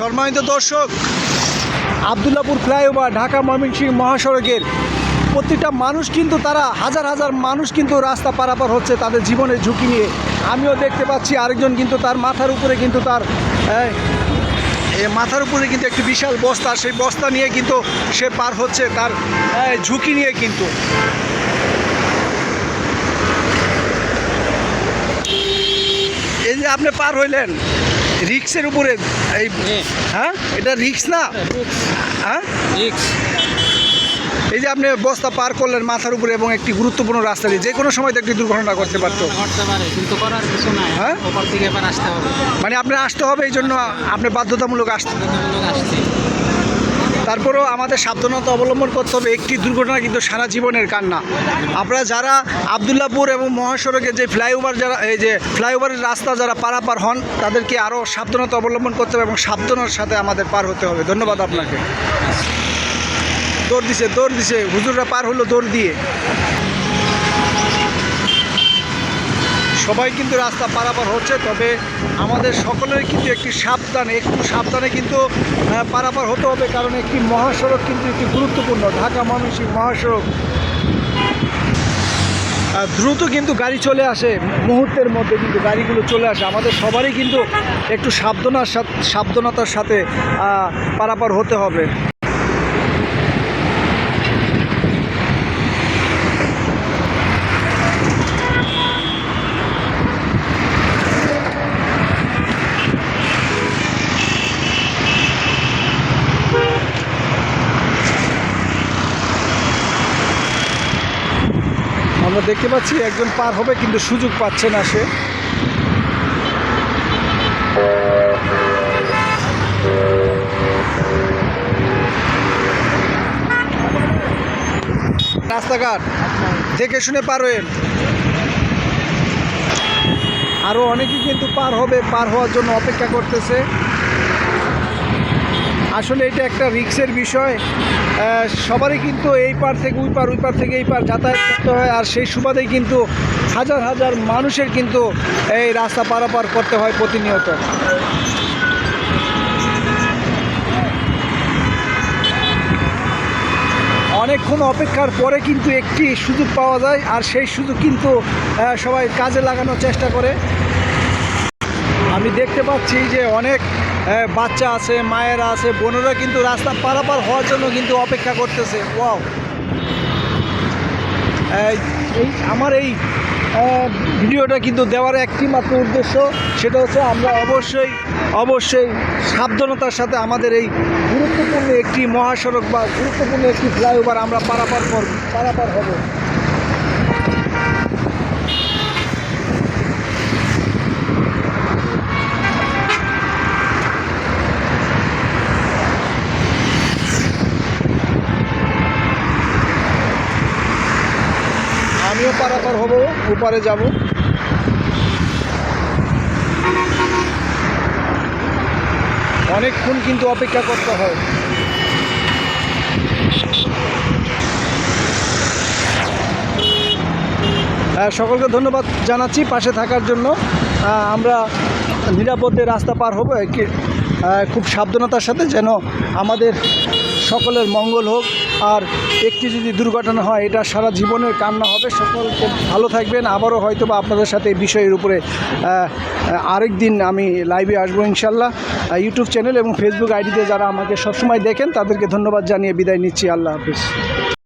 সম্মানিত দর্শক, আবদুল্লাপুর ফ্লাইওভার, ঢাকা ময়মনসিংহ মহাসড়কের প্রত্যেকটা মানুষ কিন্তু তারা, হাজার হাজার মানুষ কিন্তু রাস্তা পারাপার হচ্ছে তাদের জীবনের ঝুঁকি নিয়ে। আমিও দেখতে পাচ্ছি আরেকজন কিন্তু তার মাথার উপরে কিন্তু তার মাথার উপরে কিন্তু একটি বিশাল বস্তা, সেই বস্তা নিয়ে কিন্তু সে পার হচ্ছে তার ঝুঁকি নিয়ে কিন্তু। এই যে আপনি পার হইলেন রিক্সের উপরে এই হ্যাঁ? এটা রিক্স না? হ্যাঁ রিক্স। এই যে আপনি বস্তা পার করলেন মাথার উপরে এবং একটি গুরুত্বপূর্ণ রাস্তা দিয়ে যে কোনো সময় একটি দুর্ঘটনা করতে পারতো। হ্যাঁ? মানে আপনি আসতে হবে এই জন্য আপনি বাধ্যতামূলক আসতে তারপরেও আমাদের সাবধানতা অবলম্বন করতে হবে। একটি দুর্ঘটনা কিন্তু সারা জীবনের কান্না। আপনারা যারা আবদুল্লাপুর এবং মহাসড়কে যে ফ্লাইওভার যারা, এই যে ফ্লাইওভারের রাস্তা যারা পারাপার হন, তাদেরকে আরও সাবধানতা অবলম্বন করতে হবে এবং সাবধানতার সাথে আমাদের পার হতে হবে। ধন্যবাদ আপনাকে। দৌড় দিছে দৌড় দিছে। হুজুররা পার হলো দৌড় দিয়ে। সবাই কিন্তু রাস্তা পারাপার হচ্ছে, তবে আমাদের সকলের কিন্তু একটি সাবধানে, একটু সাবধানে কিন্তু পারাপার হতে হবে, কারণ একটি মহাসড়ক কিন্তু একটি গুরুত্বপূর্ণ, ঢাকা ময়মনসিংহ মহাসড়ক। দ্রুত কিন্তু গাড়ি চলে আসে, মুহূর্তের মধ্যে কিন্তু গাড়িগুলো চলে আসে। আমাদের সবারই কিন্তু একটু সাবধানার সাবধানতার সাথে পারাপার হতে হবে। আমরা দেখতে পাচ্ছি একজন পার হবে, কিন্তু সুযোগ পাচ্ছে না সে। রাস্তাঘাট দেখে শুনে পার হয়ে। আরও অনেকেই কিন্তু পার হবে, পার হওয়ার জন্য অপেক্ষা করতেছে। আসলে এটা একটা রিক্সের বিষয়। সবারই কিন্তু এই পার থেকে ওই পার ওই পার থেকে এই পার যাতায়াত করতে হয়। আর সেই সুবাদেই কিন্তু হাজার হাজার মানুষের কিন্তু এই রাস্তা পারাপার করতে হয় প্রতিনিয়ত। অনেকক্ষণ অপেক্ষার পরে কিন্তু একটি সুযোগ পাওয়া যায়। আর সেই সুযোগ কিন্তু সবাই কাজে লাগানোর চেষ্টা করে। আমি দেখতে পাচ্ছি যে অনেক বাচ্চা আছে, মায়েরা আছে, বোনেরা কিন্তু রাস্তা পারাপার হওয়ার জন্য কিন্তু অপেক্ষা করতেছে। ওয়াও। এই আমার এই ভিডিওটা কিন্তু দেওয়ার একটি মাত্র উদ্দেশ্য, সেটা হচ্ছে আমরা অবশ্যই অবশ্যই সাবধানতার সাথে আমাদের এই গুরুত্বপূর্ণ একটি মহাসড়ক বা গুরুত্বপূর্ণ একটি ফ্লাইওভার আমরা পারাপার করব, পারাপার হব আমিও পারাপার হব ওপারে যাব। অনেকক্ষণ কিন্তু অপেক্ষা করতে হয়। আহ, সকলকে ধন্যবাদ জানাচ্ছি পাশে থাকার জন্য। আমরা নিরাপদে রাস্তা পার হব। খুব সাবধানতার সাথে যেন আমাদের সকলের মঙ্গল হোক। আর একটি যদি দুর্ঘটনা হয়, এটা সারা জীবনের কান্না হবে। সকলকে ভালো থাকবেন। আবারও হয়তো বা আপনাদের সাথে এই বিষয়ের উপরে আরেক দিন আমি লাইভে আসব ইনশাল্লাহ। ইউটিউব চ্যানেল এবং ফেসবুক আইডিতে যারা আমাকে সবসময় দেখেন, তাদেরকে ধন্যবাদ জানিয়ে বিদায় নিচ্ছি। আল্লাহ হাফিজ।